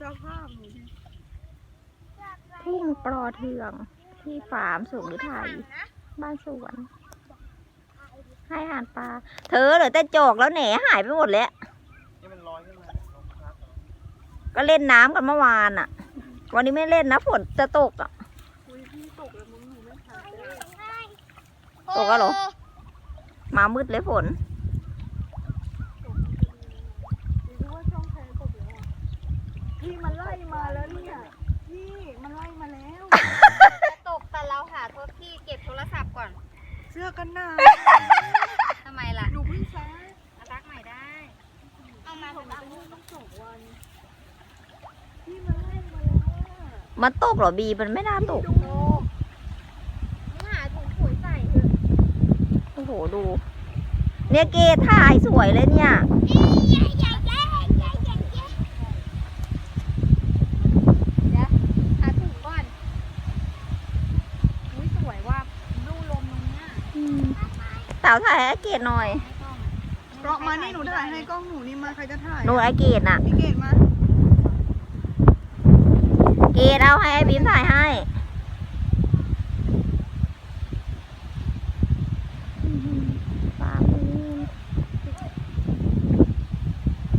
สภาพหนูดิทุ่งปลอเทืองที่ฟาร์มสุขหรือไทย บ้านสวน ให้อาหารปลา เธอเหลือแต่จอกแล้วแหนหายไปหมดแล้วนี่มันลอยขึ้นมาลมพัดเหรอก็เล่นน้ำกันเมื่อวานอะ วันนี้ไม่เล่นนะฝนจะตกอะคุยพี่ตกแล้วมึงหนูไม่ทันเลยตกแล้วเหรอ มามืดเลยฝน ตกมันจะมีหนูรู้ว่าช่องแพรตกแล้วอะ พี่มันไล่มาแล้วเนี่ยพี่มันไล่มาแล้ว จะตกแต่เราหาโทษที่เก็บโทรศัพท์ก่อนเสื้อกันหนาวทำไมล่ะหนูเพิ่งซักเอาซักใหม่ได้ เอามาผมทำไมจะนู่นต้องสองวันพี่มันไล่มาแล้วอะมันตกเหรอบีมันไม่น่าตก ดูหาถุงปุ๋ยใส่เถอะโอ้โหดู เนี่ยเกถ่ายสวยเลยเนี่ยเดี๋ยวหาถุงก่อน อุ้ยสวยว่าดูลมตรงเนี้ย สาวถ่ายให้เกดหน่อยไม่ต้องเพราะมานี่หนูถ่ายให้กล้องหนูนี่มาใครจะถ่ายหนูไอเกดน่ะพี่เกดมาเกดเอาให้ไอ้บีมถ่ายให้ปลาบู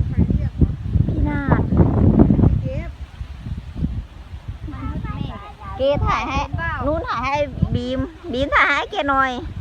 ใครเรียกวะพี่นาดพี่เกฟมันมืดแม่เกดถ่ายให้เปล่านู้นถ่ายให้บีมบีมถ่ายให้เกดหน่อยพี่เกฟแม่เออสวย